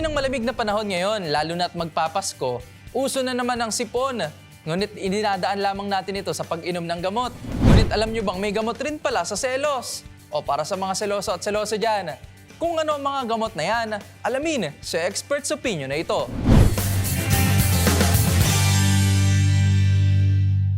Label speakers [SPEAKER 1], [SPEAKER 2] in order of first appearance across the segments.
[SPEAKER 1] Kasabay ng malamig na panahon ngayon, lalo na't magpapasko, uso na naman ang sipon. Ngunit ininadaan lamang natin ito sa pag-inom ng gamot. Ngunit alam nyo bang may gamot rin pala sa selos? O para sa mga seloso at seloso dyan, kung ano ang mga gamot na yan, alamin sa expert's opinion na ito.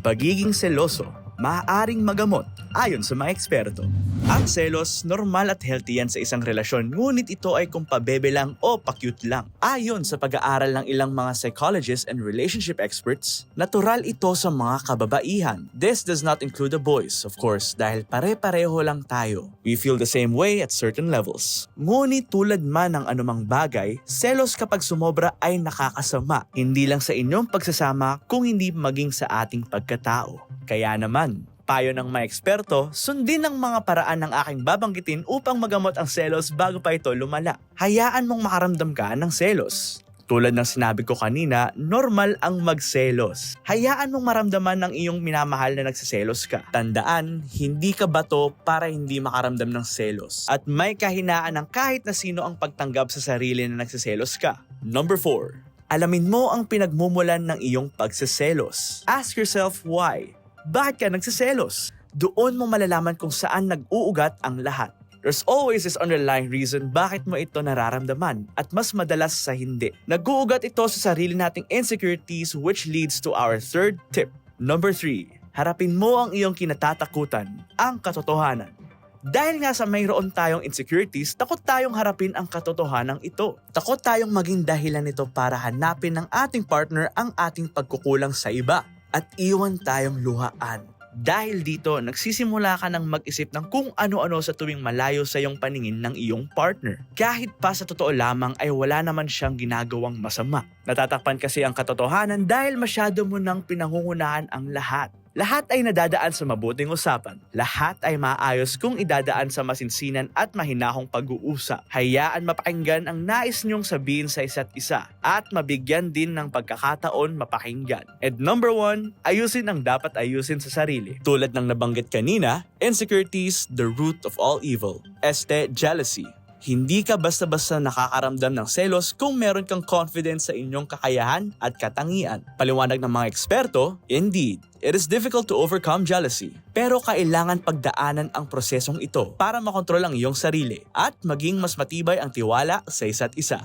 [SPEAKER 2] Pagiging seloso, maaaring magamot ayon sa mga eksperto. Ang selos, normal at healthy yan sa isang relasyon, ngunit ito ay kung pabebe lang o pa-cute lang. Ayon sa pag-aaral ng ilang mga psychologists and relationship experts, natural ito sa mga kababaihan. This does not include the boys, of course, dahil pare-pareho lang tayo. We feel the same way at certain levels. Ngunit tulad man ng anumang bagay, selos kapag sumobra ay nakakasama. Hindi lang sa inyong pagsasama, kung hindi maging sa ating pagkatao. Kaya naman, payo ng mga eksperto, sundin ang mga paraan ng aking babanggitin upang magamot ang selos bago pa ito lumala. Hayaan mong makaramdam ka ng selos. Tulad ng sinabi ko kanina, normal ang magselos. Hayaan mong maramdaman ng iyong minamahal na nagsiselos ka. Tandaan, hindi ka bato para hindi makaramdam ng selos. At may kahinaan ng kahit na sino ang pagtanggap sa sarili na nagsiselos ka. Number 4. Alamin mo ang pinagmumulan ng iyong pagsiselos. Ask yourself why. Bakit ka nagsiselos? Doon mo malalaman kung saan nag-uugat ang lahat. There's always this underlying reason bakit mo ito nararamdaman at mas madalas sa hindi. Nag-uugat ito sa sarili nating insecurities which leads to our third tip. Number 3. Harapin mo ang iyong kinatatakutan, ang katotohanan. Dahil nga sa mayroon tayong insecurities, takot tayong harapin ang katotohanan ito. Takot tayong maging dahilan nito para hanapin ng ating partner ang ating pagkukulang sa iba at iwan tayong luhaan. Dahil dito, nagsisimula ka ng mag-isip ng kung ano-ano sa tuwing malayo sa iyong paningin ng iyong partner. Kahit pa sa totoo lamang ay wala naman siyang ginagawang masama. Natatakpan kasi ang katotohanan dahil masyado mo nang pinangungunahan ang lahat. Lahat ay nadadaan sa mabuting usapan. Lahat ay maayos kung idadaan sa masinsinan at mahinahong pag-uusap. Hayaan mapakinggan ang nais niyong sabihin sa isa't isa at mabigyan din ng pagkakataon mapakinggan. And number one, ayusin ang dapat ayusin sa sarili. Tulad ng nabanggit kanina, insecurities, the root of all evil. Este, jealousy. Hindi ka basta-basta nakakaramdam ng selos kung meron kang confidence sa inyong kakayahan at katangian. Paliwanag ng mga eksperto, indeed, it is difficult to overcome jealousy. Pero kailangan pagdaanan ang prosesong ito para makontrol ang iyong sarili at maging mas matibay ang tiwala sa isa't isa.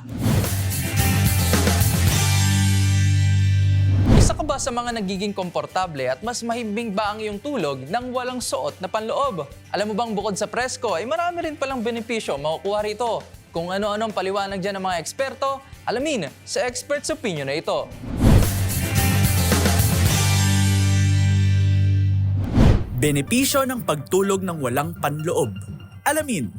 [SPEAKER 1] Isa ka ba sa mga nagiging komportable at mas mahimbing ba ang iyong tulog nang walang suot na panloob? Alam mo bang bukod sa presko ay marami rin palang benepisyo makukuha rito. Kung ano-ano ang paliwanag dyan ng mga eksperto, alamin sa expert's opinion na ito.
[SPEAKER 2] Benepisyo ng pagtulog ng walang panloob. Alamin,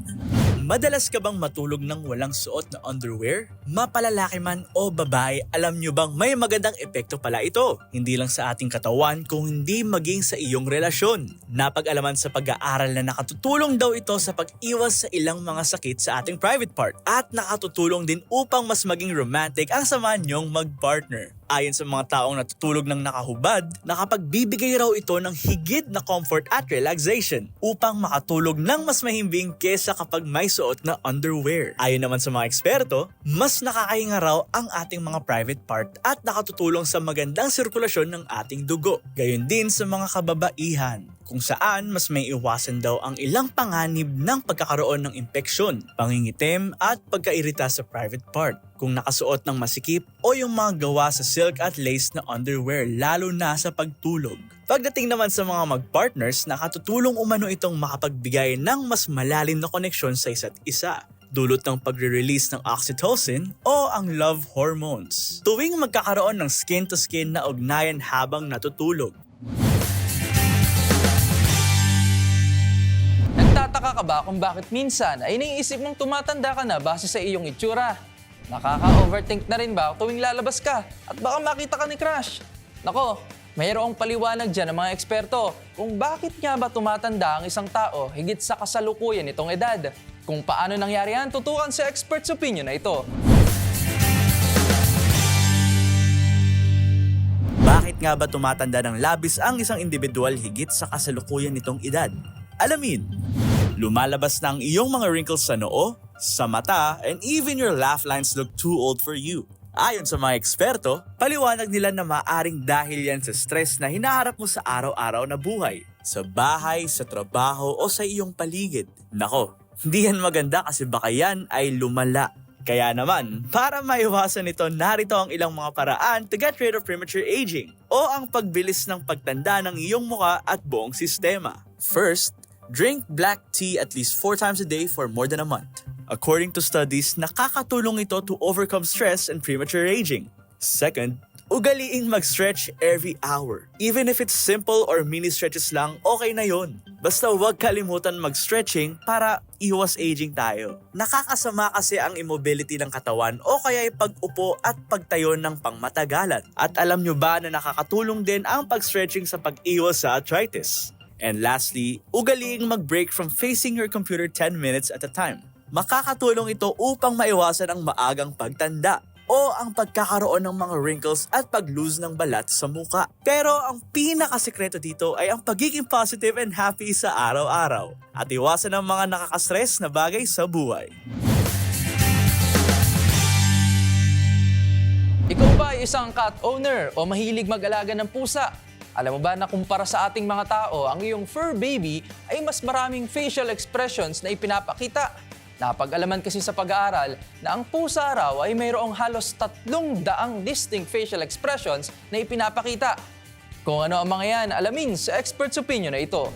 [SPEAKER 2] madalas ka bang matulog ng walang suot na underwear? Mapalalaki man o babae, alam nyo bang may magandang epekto pala ito? Hindi lang sa ating katawan kung hindi maging sa iyong relasyon. Napag-alaman sa pag-aaral na nakatutulong daw ito sa pag-iwas sa ilang mga sakit sa ating private part at nakatutulong din upang mas maging romantic ang sama niyong mag-partner. Ayon sa mga taong natutulog ng nakahubad, nakapagbibigay raw ito ng higit na comfort at relaxation upang makatulog ng mas mahimbing kesa kapag may suot na underwear. Ayon naman sa mga eksperto, mas nakakahinga raw ang ating mga private part at nakatutulong sa magandang sirkulasyon ng ating dugo. Gayon din sa mga kababaihan. Kung saan mas may iwasan daw ang ilang panganib ng pagkakaroon ng impeksyon, pangingitim at pagkairita sa private part kung nakasuot ng masikip o yung mga gawa sa silk at lace na underwear lalo na sa pagtulog. Pagdating naman sa mga mag-partners, nakatutulong umano itong makapagbigay ng mas malalim na koneksyon sa isa't isa dulot ng pagre-release ng oxytocin o ang love hormones. Tuwing magkakaroon ng skin-to-skin na ugnayan habang natutulog.
[SPEAKER 1] Ka ba kung bakit minsan ay naiisip mong tumatanda ka na base sa iyong itsura? Nakaka-overthink na rin ba tuwing lalabas ka at baka makita ka ni crush? Nako, mayroong paliwanag dyan ng mga eksperto kung bakit nga ba tumatanda ang isang tao higit sa kasalukuyan nitong edad. Kung paano nangyari yan, tutukan sa expert's opinion na ito.
[SPEAKER 2] Bakit nga ba tumatanda ng labis ang isang individual higit sa kasalukuyan nitong edad? Alamin, lumalabas na ang iyong mga wrinkles sa noo, sa mata, and even your laugh lines look too old for you. Ayon sa mga eksperto, paliwanag nila na maaring dahil yan sa stress na hinaharap mo sa araw-araw na buhay. Sa bahay, sa trabaho, o sa iyong paligid. Nako, hindi yan maganda kasi baka yan ay lumala kaya naman, para maiwasan ito, narito ang ilang mga paraan to get rid of premature aging o ang pagbilis ng pagtanda ng iyong muka at buong sistema. First, drink black tea at least 4 times a day for more than a month. According to studies, nakakatulong ito to overcome stress and premature aging. Second, ugaliing mag-stretch every hour. Even if it's simple or mini stretches lang, okay na yon. Basta huwag kalimutan mag-stretching para iwas aging tayo. Nakakasama kasi ang immobility ng katawan o kaya pag-upo at pagtayo ng pangmatagalan. At alam nyo ba na nakakatulong din ang pag-stretching sa pag-iwas sa arthritis? And lastly, ugaliing mag-break from facing your computer 10 minutes at a time. Makakatulong ito upang maiwasan ang maagang pagtanda o ang pagkakaroon ng mga wrinkles at pag-lose ng balat sa muka. Pero ang pinakasekreto dito ay ang pagiging positive and happy sa araw-araw at iwasan ang mga nakakastress na bagay sa buhay.
[SPEAKER 1] Ikaw ba ay isang cat owner o mahilig mag-alaga ng pusa? Alam mo ba na kumpara sa ating mga tao, ang iyong fur baby ay mas maraming facial expressions na ipinapakita. Napag-alaman kasi sa pag-aaral na ang pusa raw ay mayroong halos tatlong daang distinct facial expressions na ipinapakita. Kung ano ang mga yan, alamin sa expert's opinion na ito.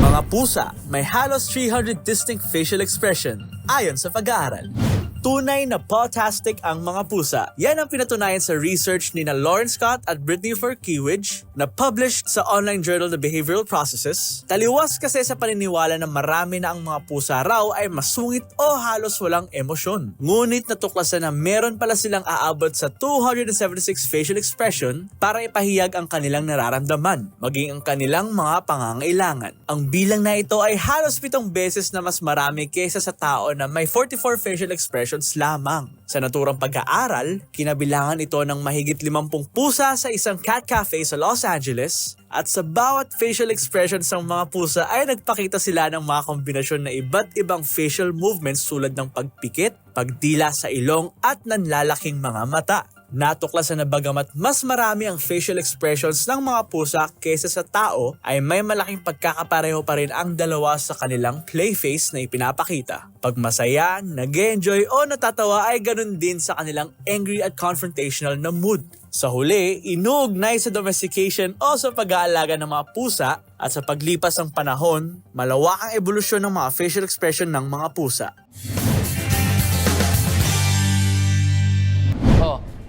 [SPEAKER 2] Mga pusa may halos 300 distinct facial expression ayon sa pag-aaral. Tunay na potastic ang mga pusa. Yan ang pinatunayan sa research ni na Lawrence Scott at Brittany Furkiewicz na published sa online journal The Behavioral Processes. Taliwas kasi sa paniniwala na marami na ang mga pusa raw ay masungit o halos walang emosyon. Ngunit natuklasan na meron pala silang aabot sa 276 facial expression para ipahiyag ang kanilang nararamdaman, maging ang kanilang mga pangangailangan. Ang bilang na ito ay halos pitong beses na mas marami kaysa sa tao na may 44 facial expressions lamang. Sa naturang pag-aaral, kinabilangan ito ng mahigit 50 pusa sa isang cat cafe sa Los Angeles at sa bawat facial expressions ng mga pusa ay nagpakita sila ng mga kombinasyon na iba't ibang facial movements tulad ng pagpikit, pagdila sa ilong at nanlalaking mga mata. Natuklasan na bagamat mas marami ang facial expressions ng mga pusa kaysa sa tao, ay may malaking pagkakapareho pa rin ang dalawa sa kanilang play face na ipinapakita. Pag masaya, nag-enjoy o natatawa ay ganun din sa kanilang angry at confrontational na mood. Sa huli, inuugnay sa domestication o sa pag-aalaga ng mga pusa at sa paglipas ng panahon, malawak ang evolusyon ng mga facial expression ng mga pusa.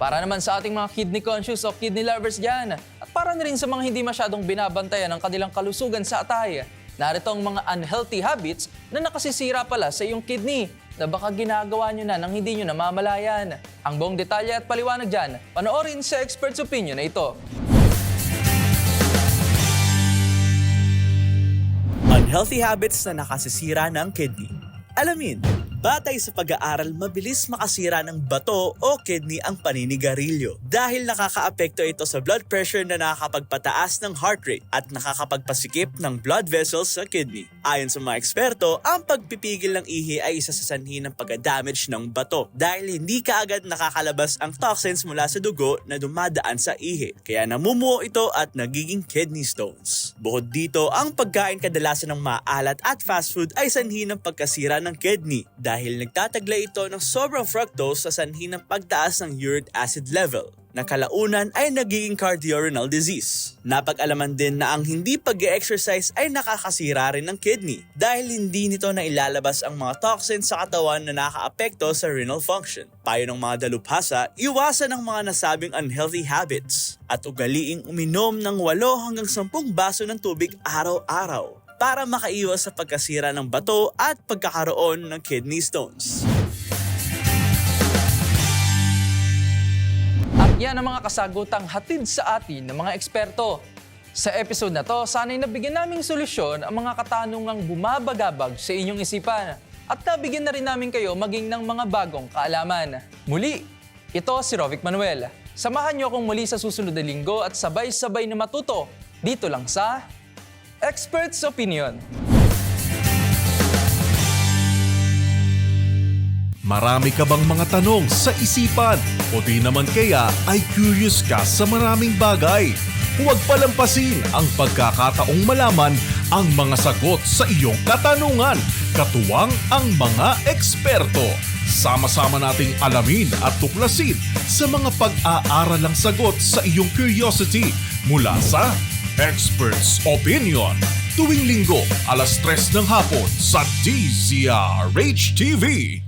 [SPEAKER 1] Para naman sa ating mga kidney conscious o kidney lovers dyan. At para na rin sa mga hindi masyadong binabantayan ng kanilang kalusugan sa atay. Narito ang mga unhealthy habits na nakasisira pala sa iyong kidney na baka ginagawa nyo na nang hindi nyo namamalayan. Ang buong detalye at paliwanag dyan, panoorin sa expert's opinion na ito.
[SPEAKER 2] Unhealthy habits na nakasisira ng kidney. Alamin, Batay sa pag-aaral, mabilis makasira ng bato o kidney ang paninigarilyo dahil nakakaapekto ito sa blood pressure na nakakapagpataas ng heart rate at nakakapagpasikip ng blood vessels sa kidney. Ayon sa mga eksperto, ang pagpipigil ng ihi ay isa sa sanhi ng pagka-damage ng bato dahil hindi kaagad nakakalabas ang toxins mula sa dugo na dumadaan sa ihi. Kaya namumuo ito at nagiging kidney stones. Bukod dito, ang pagkain kadalasan ng maalat at fast food ay sanhi ng pagkasira ng kidney nagtataglay ito ng sobrang fructose sa sanhi ng pagtaas ng uric acid level na kalaunan ay nagiging cardiorenal disease. Napag-alaman din na ang hindi pag exercise ay nakakasira rin ng kidney dahil hindi nito na ilalabas ang mga toxins sa katawan na nakaapekto sa renal function. Payo ng mga dalubhasa, iwasan ang mga nasabing unhealthy habits at ugaliing uminom ng 8 hanggang 10 baso ng tubig araw-araw para makaiwas sa pagkasira ng bato at pagkakaroon ng kidney stones.
[SPEAKER 1] At yan ang mga kasagutang hatid sa atin ng mga eksperto. Sa episode na to, sana'y nabigyan naming solusyon ang mga katanungang bumabagabag sa inyong isipan. At nabigyan na rin namin kayo maging ng mga bagong kaalaman. Muli, ito si Rovic Manuel. Samahan niyo akong muli sa susunod na linggo at sabay-sabay na matuto dito lang sa Expert's Opinion.
[SPEAKER 3] Marami ka bang mga tanong sa isipan o di naman kaya ay curious ka sa maraming bagay? Huwag palampasin ang pagkakataong malaman ang mga sagot sa iyong katanungan. Katuwang ang mga eksperto. Sama-sama nating alamin at tuklasin sa mga pag-aaralang sagot sa iyong curiosity mula sa Experts Opinion. Tuwing linggo, alas 3 ng hapon sa DZRH TV.